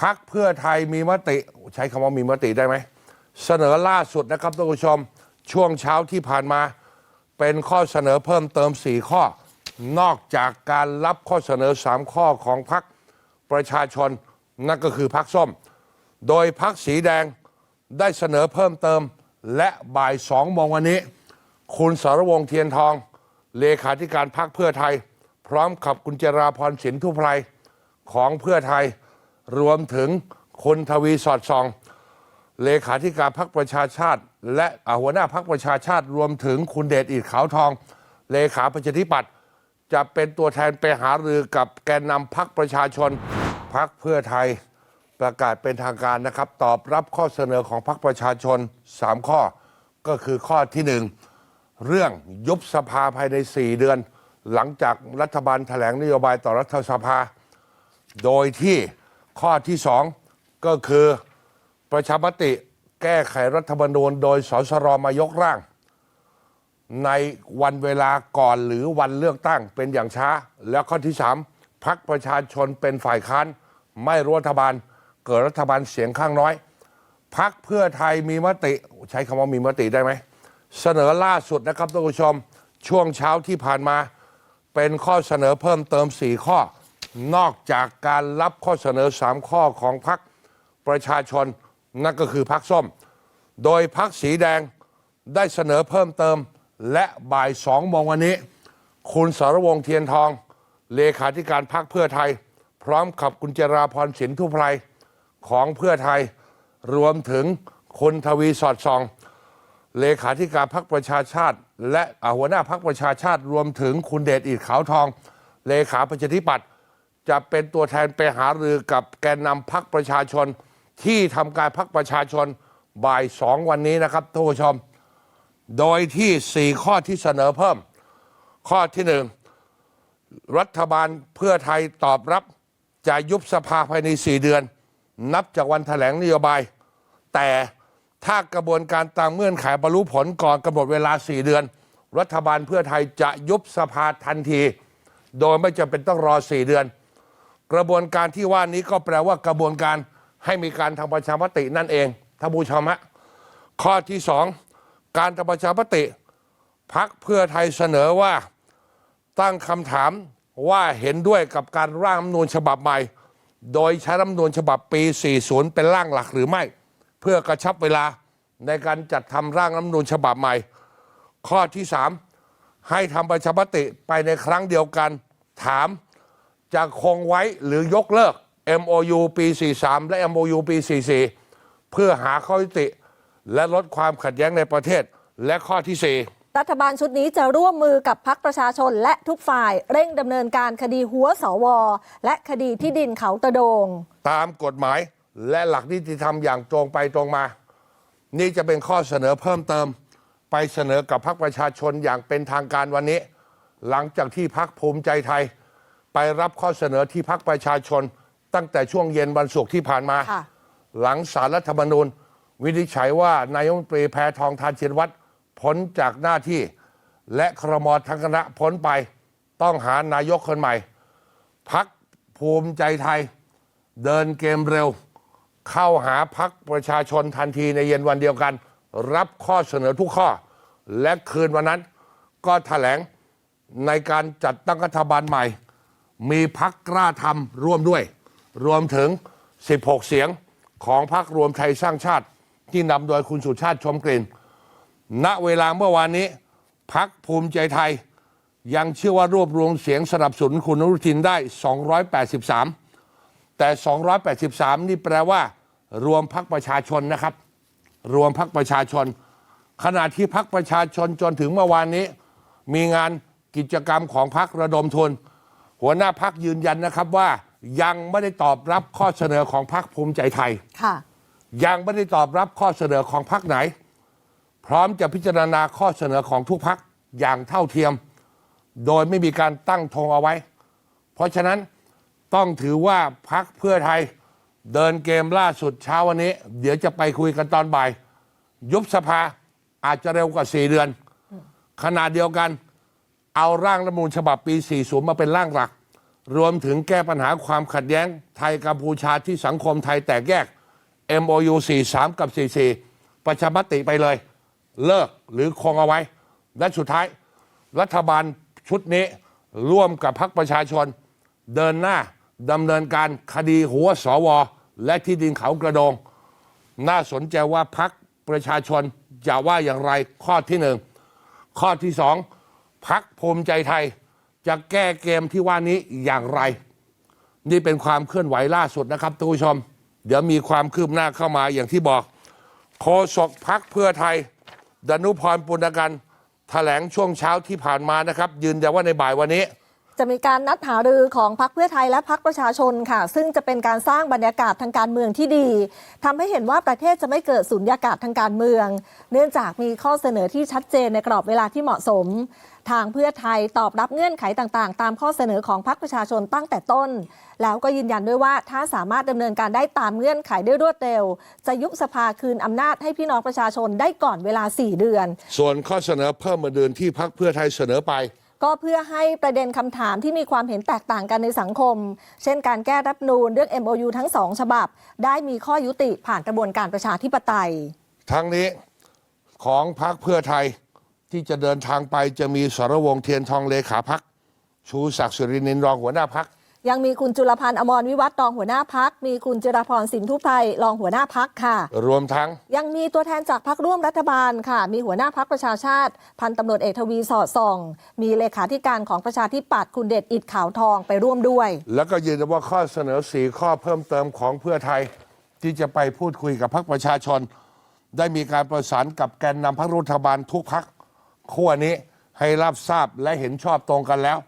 พักเพื่อไทยมีมติ ใช้คำว่ามีมติได้ไหม เสนอล่าสุดนะครับท่านผู้ชม ช่วงเช้าที่ผ่านมา เป็นข้อเสนอเพิ่มเติม 4 ข้อ นอกจากการรับข้อเสนอ 3 ข้อของพักประชาชน นั่นก็คือพักส้ม โดยพักสีแดงได้เสนอเพิ่มเติม และบ่ายสองโมงวันนี้ คุณสรวงเทียนทอง เลขาธิการพักเพื่อไทย พร้อมกับคุณเจราพรสินทุไพรของเพื่อไทย รวมถึงคุณทวีสอดส่อง เลขาธิการพักประชาชาติ และอหัวหน้าพักประชาชาติ รวมถึงคุณเดชอิดขาวทอง เลขาประชาธิปัตย์จะเป็นตัวแทนไปหารือกับแกนนำพักประชาชนพักเพื่อไทยประกาศเป็นทางการนะครับ ตอบรับข้อเสนอของพรรคประชาชน 3 ข้อ ก็คือข้อที่หนึ่งเรื่องยุบสภาภายใน 4 เดือน หลังจากรัฐบาลแถลงนโยบายต่อรัฐสภา โดยที่ ข้อที่สองก็คือประชามติแก้ไขรัฐธรรมนูญโดยสสรมายกร่าง ในวันเวลาก่อนหรือวันเลือกตั้งเป็นอย่างช้า แล้วข้อที่สามพักประชาชนเป็นฝ่ายค้านไม่รัฐบาล เกิดรัฐบาลเสียงข้างน้อย พักเพื่อไทยมีมติ ใช้คำว่ามีมติได้ไหม เสนอล่าสุดนะครับท่านผู้ชม ช่วงเช้าที่ผ่านมา เป็นข้อเสนอเพิ่มเติม 4 ข้อ นอกจากการรับข้อเสนอ 3 ข้อของพักประชาชน นั่นก็คือพักส้ม โดยพักสีแดงได้เสนอเพิ่มเติม และบ่ายสองโมงวันนี้ คุณสรวงเทียนทอง เลขาธิการพักเพื่อไทย พร้อมกับคุณเจราพรสินทุไพรของเพื่อไทย รวมถึงคุณทวีสอดส่องเลขาธิการพักประชาชาติ และอหัวหน้าพักประชาชาติ รวมถึงคุณเดชอิดขาวทอง เลขาประชาธิปัตย์ จะเป็นตัวแทนไปหารือกับแกนนำพักประชาชน ที่ทำการพักประชาชนบ่ายสองวันนี้นะครับท่านผู้ชม โดยที่ 4 ข้อที่เสนอเพิ่ม ข้อที่หนึ่งรัฐบาลเพื่อไทยตอบรับจะยุบสภาภายใน 4 เดือน นับจากวันแถลงนโยบาย แต่ถ้ากระบวนการตามเงื่อนไขบรรลุผลก่อนกำหนดเวลา 4 เดือน รัฐบาลเพื่อไทยจะยุบสภาทันที โดยไม่จำเป็นต้องรอ 4 เดือน กระบวนการที่ว่านี้ก็แปลว่ากระบวนการให้มีการทำประชามตินั่นเองท่านผู้ชมฮะข้อที่สองการทำประชามติพักเพื่อไทยเสนอว่าตั้งคำถามว่าเห็นด้วยกับการร่างรัฐธรรมนูญฉบับใหม่ โดยใช้รัฐธรรมนูญฉบับปี 40 เป็นร่างหลักหรือไม่ เพื่อกระชับเวลาในการจัดทำร่างรัฐธรรมนูญฉบับใหม่ ข้อที่ 3 ให้ทำประชามติไปในครั้งเดียวกัน ถาม จะคงไว้หรือยกเลิก MOU ปี 43 และ MOU ปี 44 เพื่อหาข้อยุติ และลดความขัดแย้งในประเทศ และข้อที่รัฐบาลชุดนี้จะร่วมมือกับพักประชาชนและทุกฝ่ายเร่งดำเนินการคดีหัวสว และคดีที่ดินเขาตะโดง4ตามกฎหมายและหลักนิติธรรมอย่างตรงไปตรงมา นี่จะเป็นข้อเสนอเพิ่มเติม ไปเสนอกับพรรคประชาชนอย่างเป็นทางการวันนี้ หลังจากที่พรรคภูมิใจไทย ไปรับข้อเสนอที่พรรคประชาชน ตั้งแต่ช่วงเย็นวันศุกร์ที่ผ่านมา ค่ะ หลังสารรัฐธรรมนูญ วินิจฉัยว่านายกรัฐมนตรีแพทองทานเชียนวัตรพ้นจากหน้าที่ และครมทั้งคณะพ้นไป ต้องหานายกคนใหม่ พักภูมิใจไทย เดินเกมเร็ว เข้าหาพักประชาชนทันทีในเย็นวันเดียวกัน รับข้อเสนอทุกข้อ และคืนวันนั้นก็ถแถลงในการจัดตั้งรัฐบาลใหม่ มีพักกล้าทำร่วมด้วย รวมถึง 16 เสียงของพักรวมไทยสร้างชาติ ที่นำโดยคุณสุชาติชมกลิ่น ณเวลาเมื่อวานนี้ พักภูมิใจไทย ยังเชื่อว่ารวบรวมเสียงสนับสนุนคุณอนุทินได้ 283 แต่ 283 นี่แปลว่า รวมพักประชาชนนะครับ รวมพักประชาชน ขณะที่พักประชาชนจนถึงเมื่อวานนี้ มีงานกิจกรรมของพักระดมทุน หัวหน้าพักยืนยันนะครับว่ายังไม่ได้ตอบรับข้อเสนอของพักภูมิใจไทย ค่ะ ยังไม่ได้ตอบรับข้อเสนอของพักไหน พร้อมจะพิจารณาข้อเสนอของทุกพักอย่างเท่าเทียม โดยไม่มีการตั้งธงเอาไว้ เพราะฉะนั้นต้องถือว่าพักเพื่อไทยเดินเกมล่าสุดเช้าวันนี้ เดี๋ยวจะไปคุยกันตอนบ่าย ยุบสภาอาจจะเร็วกว่า4เดือนขณะเดียวกัน เอาร่างรัฐมนูญฉบับปี 40 มาเป็นร่างหลัก รวมถึงแก้ปัญหาความขัดแย้งไทยกัมพูชาที่สังคมไทยแตกแยก MOU 43 กับ 44 ประชามติไปเลย เลิกหรือคงเอาไว้ และสุดท้าย รัฐบาลชุดนี้ร่วมกับพรรคประชาชน เดินหน้าดำเนินการคดีหัวสว และที่ดินเขากระโดง น่าสนใจว่าพักประชาชนจะว่าอย่างไรข้อที่หนึ่งข้อที่สอง พักภูมิใจไทย จะแก้เกมที่ว่านี้อย่างไร นี่เป็นความเคลื่อนไหวล่าสุดนะครับทุกผู้ชม เดี๋ยวมีความคืบหน้าเข้ามาอย่างที่บอก โคศกพักเพื่อไทย ดนุพรปุณกันแถลงช่วงเช้าที่ผ่านมานะครับ ยืนยันว่าในบ่ายวันนี้ จะมีการนัดหารือของพักเพื่อไทยและพักประชาชนค่ะ ซึ่งจะเป็นการสร้างบรรยากาศทางการเมืองที่ดีทำให้เห็นว่าประเทศจะไม่เกิดสุญญากาศทางการเมือง เนื่องจากมีข้อเสนอที่ชัดเจนในกรอบเวลาที่เหมาะสม ทางเพื่อไทยตอบรับเงื่อนไขต่างๆ ตามข้อเสนอของพักประชาชนตั้งแต่ต้น แล้วก็ยืนยันด้วยว่าถ้าสามารถดำเนินการได้ตามเงื่อนไขได้รวดเร็ว จะยุบสภาคืนอำนาจให้พี่น้องประชาชนได้ก่อนเวลา 4 เดือน ส่วนข้อเสนอเพิ่มมาเดือนที่พักเพื่อไทยเสนอไป ก็เพื่อให้ประเด็นคำถามที่มีความเห็นแตกต่างกันในสังคม เช่นการแก้รับนูนเรื่อง MOU ทั้งสองฉบับ ได้มีข้อยุติผ่านกระบวนการประชาธิปไตย ทั้งนี้ของพรรคเพื่อไทยที่จะเดินทางไปจะมีสรวงเทียนทองเลขาพักชูศักดิ์สุรินินทร์รองหัวหน้าพัก ยังมีคุณจุลพันธ์อมรวิวัฒน์รองหัวหน้าพัก มีคุณจิรพรสินทุไพรรองหัวหน้าพักค่ะ รวมทั้ง ยังมีตัวแทนจากพักร่วมรัฐบาลค่ะ มีหัวหน้าพักประชาชาติ พันตำรวจเอกทวีสอดส่อง มีเลขาธิการของประชาธิปัตย์คุณเดชอิดขาวทองไปร่วมด้วย แล้วก็ยืนยันว่าข้อเสนอสี่ข้อเพิ่มเติมของเพื่อไทย ที่จะไปพูดคุยกับพรรคประชาชน ได้มีการประสานกับแกนนำพรรครัฐบาลทุกพรรคขั้วนี้ให้รับทราบและเห็นชอบตรงกันแล้ว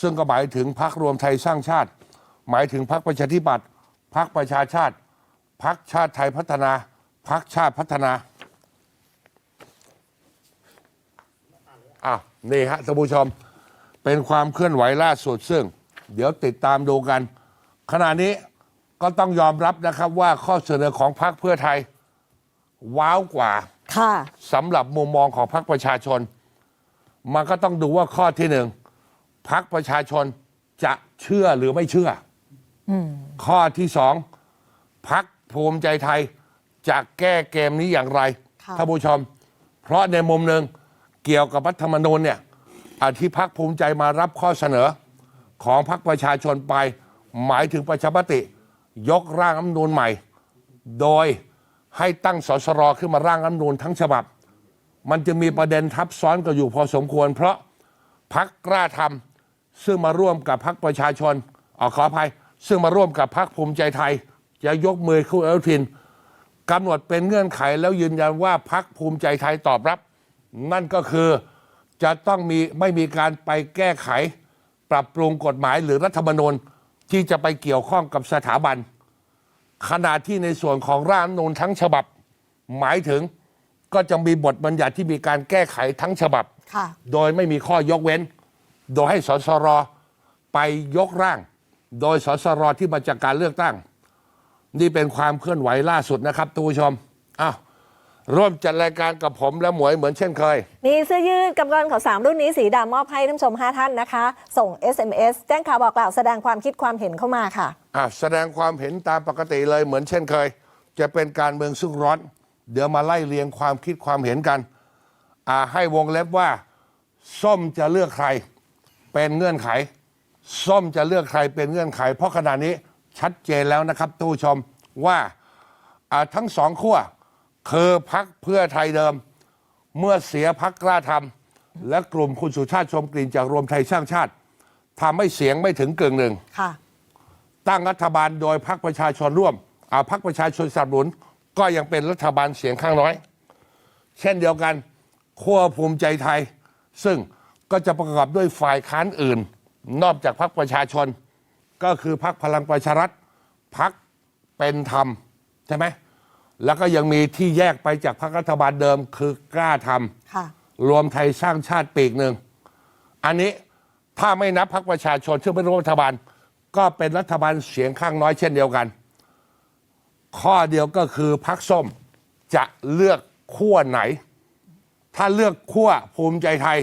ซึ่งก็หมายถึงพรรครวมไทยสร้างชาติ หมายถึงพรรคประชาธิปัตย์พรรคประชาชาติพรรคชาติไทยพัฒนาพรรคชาติพัฒนาอะนี่ฮะท่านผู้ชม เป็นความเคลื่อนไหวล่าสุดซึ่ง เดี๋ยวติดตามดูกัน ขณะนี้ก็ต้องยอมรับนะครับว่าข้อเสนอของพรรคเพื่อไทย ว้าวกว่าค่ะสำหรับมุมมองของพรรคประชาชน มันก็ต้องดูว่าข้อที่หนึ่ง พรรคประชาชนจะเชื่อหรือไม่เชื่ออข้อที่สองพรรคภูมิใจไทยจะแก้เกมนี้อย่างไรค่ะท่านผู้ชม เพราะในมุมหนึ่งเกี่ยวกับรัฐธรรมนูญเนี่ยอาที่พรรคภูมิใจมารับข้อเสนอของพรรคประชาชนไป หมายถึงประชามติ ยกร่างรัฐธรรมนูญใหม่ โดยให้ตั้งสสรขึ้นมาร่างรัฐธรรมนูญทั้งฉบับ มันจะมีประเด็นทับซ้อนกันอยู่พอสมควร เพราะพักกล้าทำ ซึ่งมาร่วมกับพักประชาชนออขออภัย ซึ่งมาร่วมกับพักภูมิใจไทย จะยกมือคู่อนุทินกำหนดเป็นเงื่อนไขแล้วยืนยันว่าพักภูมิใจไทยตอบรับ นั่นก็คือจะต้องมีไม่มีการไปแก้ไข ปรับปรุงกฎหมายหรือรัฐธรรมนูญที่จะไปเกี่ยวข้องกับสถาบัน ขณะที่ในส่วนของร่างรัฐธรรมนูญทั้งฉบับ หมายถึงก็จะมีบทบัญญัติที่มีการแก้ไขทั้งฉบับค่ะโดยไม่มีข้อยกเว้น โดยให้สสรไปยกร่าง โดยสสรที่มาจากการเลือกตั้ง นี่เป็นความเคลื่อนไหวล่าสุดนะครับทุกผู้ชมอ้าวร่วมจัดรายการกับผมและหมวยเหมือนเช่นเคย มีเสื้อยืดกำกรข่าวสามรุ่นนี้สีดำมอบให้ท่านผู้ชม 5 ท่านนะคะ ส่ง SMS แจ้งข่าวบอกกล่าวแสดงความคิดความเห็นเข้ามาค่ะอะแสดงความเห็นตามปกติเลยเหมือนเช่นเคย จะเป็นการเมืองซึ่งร้อน เดี๋ยวมาไล่เรียงความคิดความเห็นกันอ่าให้วงเล็บว่า ส้มจะเลือกใคร เป็นเงื่อนไข ส้มจะเลือกใครเป็นเงื่อนไข เพราะขณะนี้ชัดเจนแล้วนะครับทุกผู้ชมว่าอ่าทั้งสองขั้วคือพักเพื่อไทยเดิม เมื่อเสียพักกล้าทำและกลุ่มคุณสุชาติชมกลิ่นจากรวมไทยสร้างชาติทำให้เสียงไม่ถึงกึ่งหนึ่งค่ะตั้งรัฐบาลโดยพรรคประชาชนร่วมอาพรรคประชาชนสนับสนุน ก็ยังเป็นรัฐบาลเสียงข้างน้อย เช่นเดียวกันขั้วภูมิใจไทย ซึ่ง ก็จะประกอบด้วยฝ่ายค้านอื่น นอกจากพรรคประชาชน ก็คือพรรคพลังประชารัฐพรรคเป็นธรรมใช่ไหมแล้วก็ยังมีที่แยกไปจากพรรครัฐบาลเดิมคือกล้าทำค่ะรวมไทยสร้างชาติปีกหนึ่งอันนี้ถ้าไม่นับพรรคประชาชนซึ่งเป็นรัฐบาล ก็เป็นรัฐบาลเสียงข้างน้อยเช่นเดียวกัน ข้อเดียวก็คือพรรคส้มจะเลือกขั้วไหน ถ้าเลือกขั้วภูมิใจไทย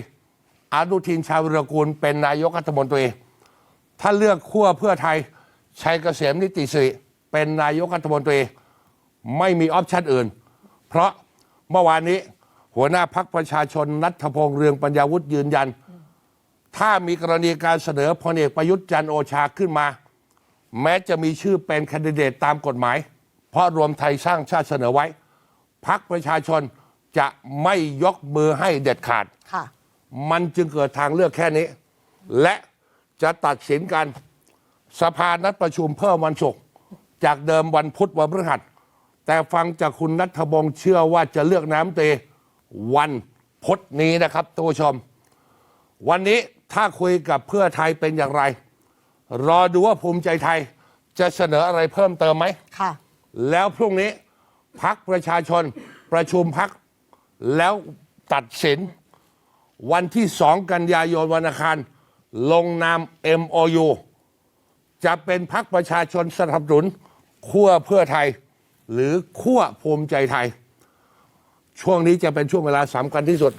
อนุทินชาญวิรกูลเป็นนายกรัฐมนตรี ถ้าเลือกขั้วเพื่อไทยชัยเกษมนิติสิริเป็นนายกรัฐมนตรี ไม่มีออปชันอื่น เพราะเมื่อวานนี้หัวหน้าพักประชาชนนัทพงษ์เรืองปัญญาวุฒิยืนยัน ถ้ามีกรณีการเสนอพลเอกประยุทธ์จันโอชาขึ้นมา แม้จะมีชื่อเป็นแคนดิเดตตามกฎหมาย เพราะรวมไทยสร้างชาติเสนอไว้ พักประชาชนจะไม่ยกมือให้เด็ดขาดค่ะ มันจึงเกิดทางเลือกแค่นี้ และจะตัดสินกันสภานัดประชุมเพิ่มวันศุกร์จากเดิมวันพุธวันพฤหัส แต่ฟังจากคุณนัทบงศ์เชื่อว่าจะเลือกน้ำเตวันพุธนี้นะครับท่านผู้ชม วันนี้ถ้าคุยกับเพื่อไทยเป็นอย่างไร รอดูว่าภูมิใจไทยจะเสนออะไรเพิ่มเติมไหมค่ะ แล้วพรุ่งนี้พักประชาชนประชุมพักแล้วตัดสิน วันที่สองกันยายนวันอังคารลงนาม MOU จะเป็นพักประชาชนสนับสนุนขั้วเพื่อไทย หรือขั้วภูมิใจไทย ช่วงนี้จะเป็นช่วงเวลาสำคัญที่สุด